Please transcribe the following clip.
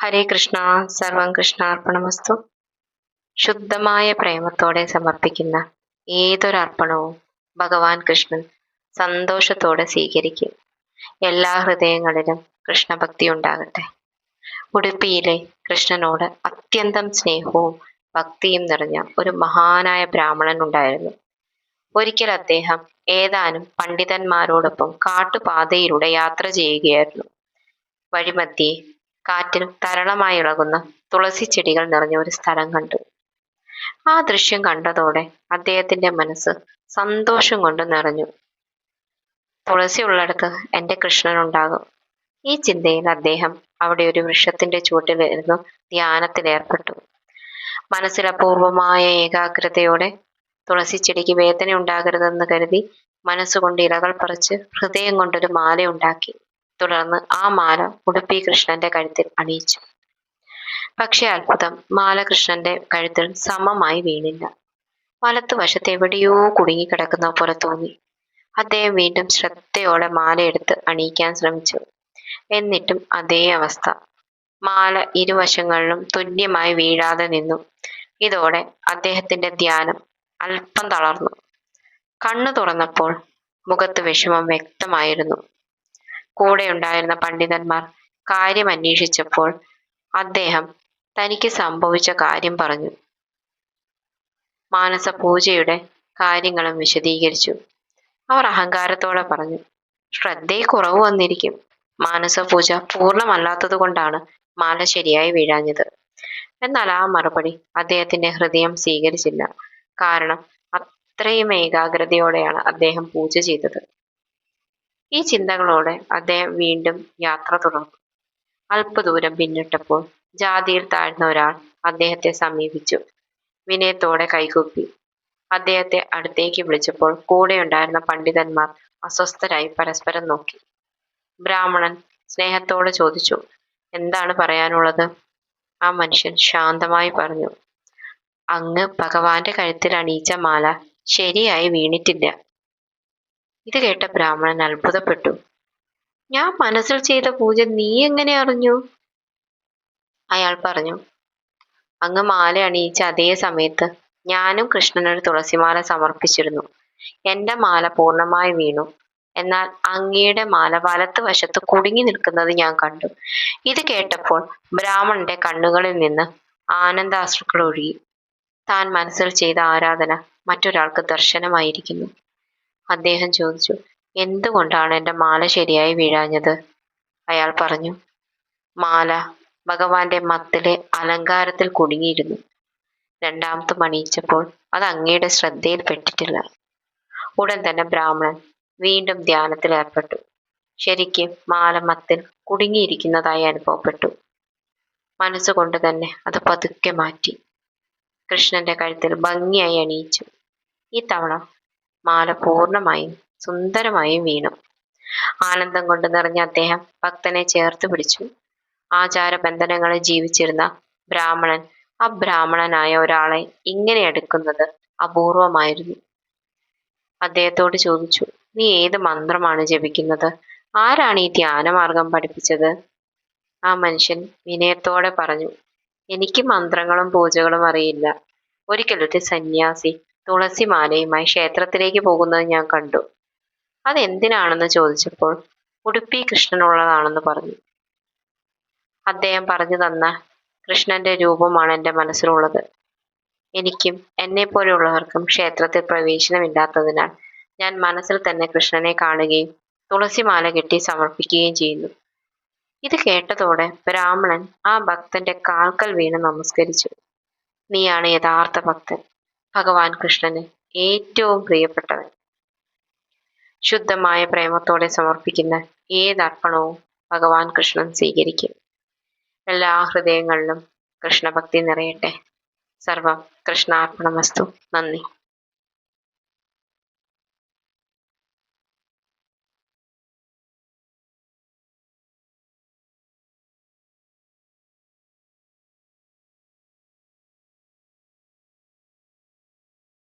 ഹരേ കൃഷ്ണ സർവം കൃഷ്ണാർപ്പണമസ്തു ശുദ്ധമായ പ്രേമത്തോടെ സമർപ്പിക്കുന്ന ഏതൊരർപ്പണവും ഭഗവാൻ കൃഷ്ണൻ സന്തോഷത്തോടെ സ്വീകരിക്കും. എല്ലാ ഹൃദയങ്ങളിലും കൃഷ്ണഭക്തി ഉണ്ടാകട്ടെ. ഉടുപ്പിയിലെ കൃഷ്ണനോട് അത്യന്തം സ്നേഹവും ഭക്തിയും നിറഞ്ഞ ഒരു മഹാനായ ബ്രാഹ്മണൻ ഉണ്ടായിരുന്നു. ഒരിക്കൽ അദ്ദേഹം ഏതാനും പണ്ഡിതന്മാരോടൊപ്പം കാട്ടുപാതയിലൂടെ യാത്ര ചെയ്യുകയായിരുന്നു. വഴിമധ്യേ കാറ്റിൽ തരളമായി ഇളകുന്ന തുളസി ചെടികൾ നിറഞ്ഞ ഒരു സ്ഥലം കണ്ടു. ആ ദൃശ്യം കണ്ടതോടെ അദ്ദേഹത്തിന്റെ മനസ്സ് സന്തോഷം കൊണ്ട് നിറഞ്ഞു. തുളസി ഉള്ളിടത്ത് എന്റെ കൃഷ്ണനുണ്ടാകും. ഈ ചിന്തയിൽ അദ്ദേഹം അവിടെ ഒരു വൃക്ഷത്തിന്റെ ചുവട്ടിലിരുന്നു ധ്യാനത്തിലേർപ്പെട്ടു മനസ്സിൽ അപൂർവമായ ഏകാഗ്രതയോടെ തുളസി ചെടിക്ക് വേദന ഉണ്ടാകരുതെന്ന് കരുതി മനസ്സുകൊണ്ട് ഇലകൾ പറിച്ച് ഹൃദയം കൊണ്ടൊരു മാല ഉണ്ടാക്കി. തുടർന്ന് ആ മാല ഉടുപ്പി കൃഷ്ണന്റെ കഴുത്തിൽ അണിയിച്ചു. പക്ഷെ അത്ഭുതം മാല കൃഷ്ണന്റെ കഴുത്തിൽ സമമായി വീണില്ല. വലത്തു വശത്ത് എവിടെയോ കുടുങ്ങിക്കിടക്കുന്ന പോലെ തോന്നി. അദ്ദേഹം വീണ്ടും ശ്രദ്ധയോടെ മാലയെടുത്ത് അണിയിക്കാൻ ശ്രമിച്ചു. എന്നിട്ടും അതേ അവസ്ഥ. മാല ഇരുവശങ്ങളിലും തുല്യമായി വീഴാതെ നിന്നു. ഇതോടെ അദ്ദേഹത്തിന്റെ ധ്യാനം അല്പം തളർന്നു. കണ്ണു തുറന്നപ്പോൾ മുഖത്ത് വിഷമം വ്യക്തമായിരുന്നു. കൂടെ ഉണ്ടായിരുന്ന പണ്ഡിതന്മാർ കാര്യം അന്വേഷിച്ചപ്പോൾ അദ്ദേഹം തനിക്ക് സംഭവിച്ച കാര്യം പറഞ്ഞു. മാനസ പൂജയുടെ കാര്യങ്ങളും വിശദീകരിച്ചു. അവർ അഹങ്കാരത്തോടെ പറഞ്ഞു ശ്രദ്ധയിൽ കുറവ് വന്നിരിക്കും. മാനസ പൂജ പൂർണമല്ലാത്തത് കൊണ്ടാണ് മാല ശരിയായി വീഴാഞ്ഞത്. എന്നാൽ ആ മറുപടി അദ്ദേഹത്തിന്റെ ഹൃദയം സ്വീകരിച്ചില്ല. കാരണം അത്രയും ഏകാഗ്രതയോടെയാണ് അദ്ദേഹം പൂജ ചെയ്തത്. ഈ ചിന്തകളോടെ അദ്ദേഹം വീണ്ടും യാത്ര തുടർന്നു. അല്പദൂരം പിന്നിട്ടപ്പോൾ ജാതിയിൽ താഴ്ന്ന ഒരാൾ അദ്ദേഹത്തെ സമീപിച്ചു. വിനയത്തോടെ കൈകൂപ്പി. അദ്ദേഹത്തെ അടുത്തേക്ക് വിളിച്ചപ്പോൾ കൂടെയുണ്ടായിരുന്ന പണ്ഡിതന്മാർ അസ്വസ്ഥരായി പരസ്പരം നോക്കി. ബ്രാഹ്മണൻ സ്നേഹത്തോടെ ചോദിച്ചു എന്താണ് പറയാനുള്ളത്? ആ മനുഷ്യൻ ശാന്തമായി പറഞ്ഞു അങ്ങ് ഭഗവാന്റെ കഴുത്തിൽ അണിയിച്ച മാല ശരിയായി വീണിട്ടില്ല. ഇത് കേട്ട ബ്രാഹ്മണൻ അത്ഭുതപ്പെട്ടു. ഞാൻ മനസ്സിൽ ചെയ്ത പൂജ നീ എങ്ങനെ അറിഞ്ഞു? അയാൾ പറഞ്ഞു അങ്ങ് മാല അണിയിച്ച അതേ സമയത്ത് ഞാനും കൃഷ്ണനൊരു തുളസിമാല സമർപ്പിച്ചിരുന്നു. എന്റെ മാല പൂർണമായി വീണു. എന്നാൽ അങ്ങയുടെ മാല വലത്ത് വശത്ത് കുടുങ്ങി നിൽക്കുന്നത് ഞാൻ കണ്ടു. ഇത് കേട്ടപ്പോൾ ബ്രാഹ്മണന്റെ കണ്ണുകളിൽ നിന്ന് ആനന്ദാശ്രുക്കൾ ഒഴുകി. താൻ മനസ്സിൽ ചെയ്ത ആരാധന മറ്റൊരാൾക്ക് ദർശനമായിരിക്കുന്നു. അദ്ദേഹം ചോദിച്ചു എന്തുകൊണ്ടാണ് എന്റെ മാല ശരിയായി വീഴാഞ്ഞത്? അയാൾ പറഞ്ഞു മാല ഭഗവാന്റെ മത്തിലെ അലങ്കാരത്തിൽ കുടുങ്ങിയിരുന്നു. രണ്ടാമത്തെ മണിയിച്ചപ്പോൾ അത് അങ്ങയുടെ ശ്രദ്ധയിൽപ്പെട്ടിട്ടില്ല ഉടൻ തന്നെ ബ്രാഹ്മണൻ വീണ്ടും ധ്യാനത്തിൽ ഏർപ്പെട്ടു. ശരിക്കും മാല മത്തിൽ കുടുങ്ങിയിരിക്കുന്നതായി അനുഭവപ്പെട്ടു. മനസ്സുകൊണ്ട് തന്നെ അത് പതുക്കെ മാറ്റി. കൃഷ്ണന്റെ കഴുത്തിൽ ഭംഗിയായി അണിയിച്ചു. ഈ തവണ മാല പൂർണമായും സുന്ദരമായും വീണു. ആനന്ദം കൊണ്ട് നിറഞ്ഞ അദ്ദേഹം ഭക്തനെ ചേർത്ത് പിടിച്ചു. ആചാരബന്ധനങ്ങളിൽ ജീവിച്ചിരുന്ന ബ്രാഹ്മണൻ അബ്രാഹ്മണനായ ഒരാളെ ഇങ്ങനെ എടുക്കുന്നത് അപൂർവമായിരുന്നു. അദ്ദേഹത്തോട് ചോദിച്ചു നീ ഏത് മന്ത്രമാണ് ജപിക്കുന്നത്? ആരാണ് ഈ ധ്യാനമാർഗം പഠിപ്പിച്ചത്? ആ മനുഷ്യൻ വിനയത്തോടെ പറഞ്ഞു എനിക്ക് മന്ത്രങ്ങളും പൂജകളും അറിയില്ല. ഒരിക്കലൊരു സന്യാസി തുളസി മാലയുമായി ക്ഷേത്രത്തിലേക്ക് പോകുന്നത് ഞാൻ കണ്ടു. അതെന്തിനാണെന്ന് ചോദിച്ചപ്പോൾ ഉടുപ്പി കൃഷ്ണനുള്ളതാണെന്ന് പറഞ്ഞു. അദ്ദേഹം പറഞ്ഞു തന്ന കൃഷ്ണന്റെ രൂപമാണ് എന്റെ മനസ്സിലുള്ളത്. എനിക്കും എന്നെ പോലെയുള്ളവർക്കും ക്ഷേത്രത്തിൽ പ്രവേശനമില്ലാത്തതിനാൽ ഞാൻ മനസ്സിൽ തന്നെ കൃഷ്ണനെ കാണുകയും തുളസിമാല കെട്ടി സമർപ്പിക്കുകയും ചെയ്യുന്നു. ഇത് കേട്ടതോടെ ബ്രാഹ്മണൻ ആ ഭക്തന്റെ കാൽക്കൽ വീണ് നമസ്കരിച്ചു. നീയാണ് യഥാർത്ഥ ഭക്തൻ. ഭഗവാൻ കൃഷ്ണന് ഏറ്റവും പ്രിയപ്പെട്ടവൻ. ശുദ്ധമായ പ്രേമത്തോടെ സമർപ്പിക്കുന്ന ഏതർപ്പണവും ഭഗവാൻ കൃഷ്ണൻ സ്വീകരിക്കും. എല്ലാ ഹൃദയങ്ങളിലും കൃഷ്ണഭക്തി നിറയട്ടെ. സർവം കൃഷ്ണാർപ്പണമസ്തു. നന്ദി.